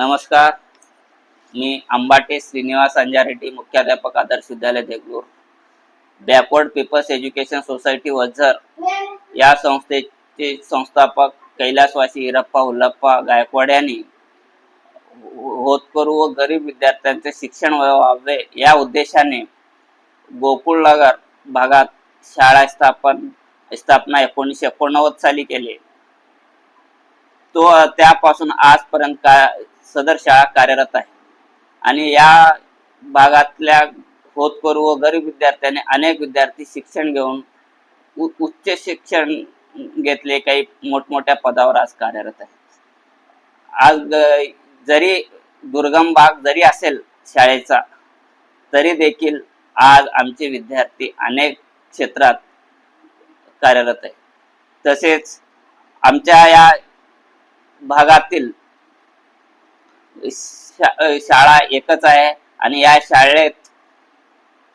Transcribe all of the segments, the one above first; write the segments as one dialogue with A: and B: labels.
A: नमस्कार. मी अंबाटे श्रीनिवास अंजारेड्डी मुख्याध्यापक आदर्श विद्यालय Degloor. Backward peoples education society Wazar या संस्थेचे संस्थापक कैलासवासी हिरप्पा उल्लप्पा गायकवाड यांनी होतकरू व गरीब विद्यार्थ्यांचे शिक्षण व्हावे या उद्देशाने गोकुळनगर भागात शाळा स्थापन स्थापना एकोणीसशे एकोणनव्वद साली केली. तो त्यापासून आजपर्यंत का सदर शाळा कार्यरत आहे. आणि या भागातल्या होतकरू व गरीब विद्यार्थ्यांनी अनेक विद्यार्थी शिक्षण घेऊन उच्च शिक्षण घेतले. काही मोठमोठ्या पदावर आज कार्यरत आहे आज जरी दुर्गम भाग जरी असेल शाळेचा तरी देखील आज आमचे विद्यार्थी अनेक क्षेत्रात कार्यरत आहे तसेच आमच्या या भागातील शाळा एकच आहे आणि या शाळेत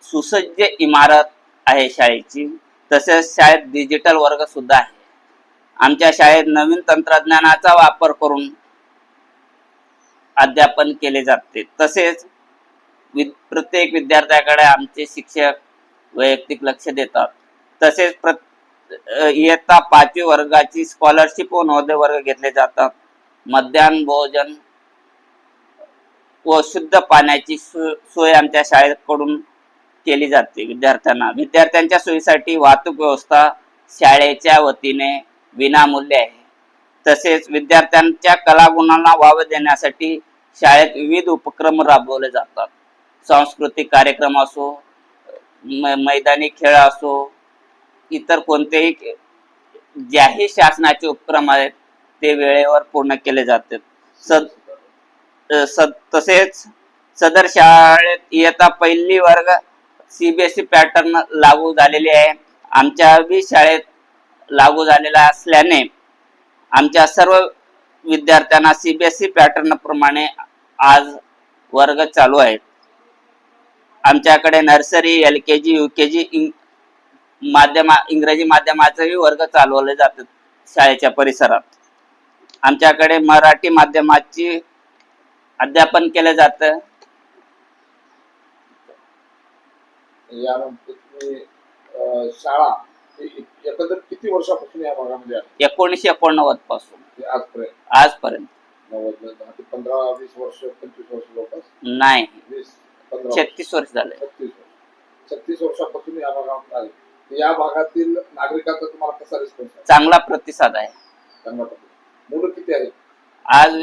A: सुसज्ज इमारत आहे शाळेची. तसेच शाळेत डिजिटल वर्ग सुद्धा आहे. आमच्या शाळेत नवीन तंत्रज्ञानाचा वापर करून अध्यापन केले जाते. तसेच वि- प्रत्येक विद्यार्थ्याकडे आमचे शिक्षक वैयक्तिक लक्ष देतात. तसेच प्र इयत्ता पाचवी वर्गाची स्कॉलरशिप व नवोदय वर्ग घेतले जातात. मध्यान्ह भोजन व शुद्ध पाण्याची सोय आमच्या शाळेकडून केली जाते विद्यार्थ्यांना. विद्यार्थ्यांच्या सोयीसाठी वाहतूक व्यवस्था शाळेच्या वतीने विनामूल्य आहे. तसेच विद्यार्थ्यांच्या कलागुणांना वाव देण्यासाठी शाळेत विविध उपक्रम राबवले जातात. सांस्कृतिक कार्यक्रम असो मैदानी खेळ असो इतर कोणतेही ज्याही शासनाचे उपक्रम आहेत ते वेळेवर पूर्ण केले जातात. सद तसेच सदर शाळेत इयत्ता पहिली वर्ग सीबीएसई पॅटर्न लागू झालेली आहे. आमच्या बी शाळेत लागू झालेला असल्याने आमच्या सर्व विद्यार्थ्यांना सीबीएसई पॅटर्न प्रमाणे आज वर्ग चालू आहेत आमच्याकडे nursery L K G U K G माध्यमा इंग्रजी माध्यमाचेही वर्ग चालवले जातात शाळेच्या परिसरात. आमच्याकडे मराठी माध्यमाची अध्यापन केलं जातं.
B: शाळा एकंदर किती वर्षापासून या भागामध्ये आहे
A: एकोणीसशे
B: एकोणनव्वदपासून. आजपर्यंत?
A: आजपर्यंत.
B: नव्वद दहा ते पंधरा वीस वर्ष पंचवीस वर्ष जवळपास?
A: नाही.
B: वीस पंधरा
A: छत्तीस वर्ष झाले.
B: छत्तीस वर्ष. छत्तीस वर्षापासून या भागात आहे तर या भागातील नागरिकांचा तुम्हाला कसा रिस्पॉन्स आहे?
A: चांगला प्रतिसाद आहे.
B: चांगला मुलं किती आहेत?
A: आज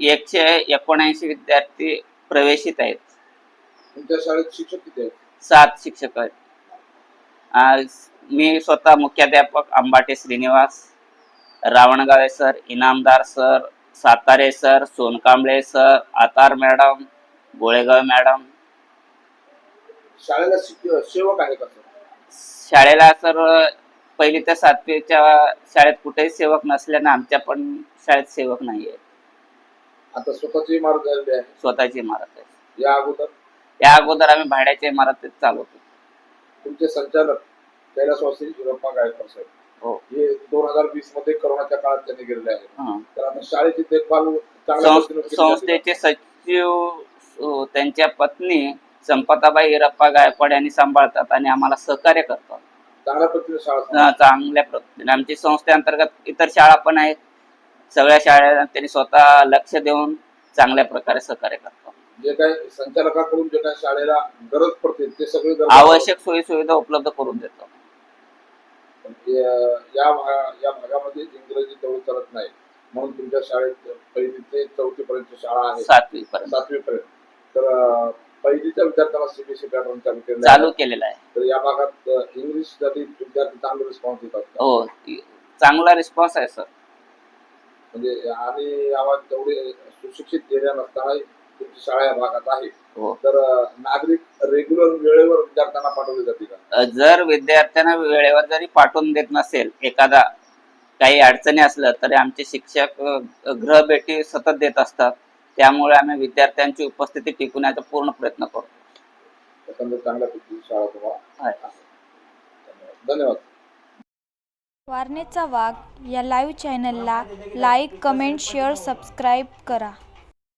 A: एकशे एकोणऐंशी विद्यार्थी प्रवेशित आहेत.
B: तुमच्या शाळेत शिक्षक किती आहेत?
A: सात शिक्षक आहेत. आज मी स्वतः मुख्याध्यापक Ambate Shrinivas Ravangave sir Inamdar sir Satare sir Sonkamble sir Atar madam Golegaon madam.
B: शाळेला शिक- सेवक आहे का सर
A: शाळेला सर पहिली ते सातवीच्या शाळेत कुठेही सेवक नसल्याने आमच्या पण शाळेत सेवक नाही आहे
B: आता स्वतःची इमारत झालेली आहे
A: स्वतःची इमारत आहे
B: या अगोदर?
A: या अगोदर आम्ही भाड्याच्या इमारतीत चालवतो
B: तुमचे संचालक कैलासवासी युरप्पा गायकवाड साहेब.
A: हो.
B: हे दोन हजार वीसमध्ये करोनाच्या काळात त्यांनी गेलेले आहेत.
A: हं.
B: तर आता शाळेची देखभाल चांगल्या
A: संस-
B: पद्धतीने केली जाते का?
A: संस्थेचे सचिव अ, त्यांच्या पत्नी संपताबाई हिरप्पा गायकवाड यांनी सांभाळतात आणि आम्हाला सहकार्य करतात.
B: चांगल्या पद्धतीने शाळा.
A: चांगल्या पद्धतीने. आमची संस्थेअंतर्गत इतर शाळा पण आहेत. सगळ्या शाळा त्यांनी स्वतः लक्ष देऊन चांगल्या प्रकारे सहकार्य करतात.
B: जे काही संचालकाकडून जे काही शाळेला गरज पडते ते सगळे
A: आवश्यक सोयी सुविधा उपलब्ध करून देतात
B: या या भागा- या भागामध्ये इंग्रजी चालत नाही. म्हणून तुमच्या शाळेत पहिली ते चौथी पर्यंत शाळा आहे.
A: सातवी पर्यंत
B: सातवी पर्यंत तर पहिलीच्या विद्यार्थ्यांना सीबीएसई पॅटर्न चालू केलेलं आहे. या भागात इंग्लिशसाठी विद्यार्थी चांगले रिस्पॉन्स देतात का?
A: हो चांगला रिस्पॉन्स आहे सर
B: म्हणजे आणि यावर तेवढे सुशिक्षित एरिया नसताना तुमची शाळा या भागात आहे.
A: हो.
B: तर अं, नागरिक रेग्युलर वेळेवर विद्यार्थ्यांना पाठवले जाते का?
A: अ, जर विद्यार्थ्यांना वेळेवर जरी पाठवून देत नसेल एखादा काही अडचणी असलं तरी आमचे शिक्षक अ, गृहभेटी सतत देत असतात. त्यामुळे आम्ही विद्यार्थ्यांची उपस्थिती टिकवण्याचा पूर्ण प्रयत्न करतो.
B: एकंदर चांगल्या शाळा तुम्हाला
A: आहे.
B: धन्यवाद
C: वारणेचा वाघ या लाईव्ह चॅनलला लाईक कमेंट शेअर सबस्क्राईब करा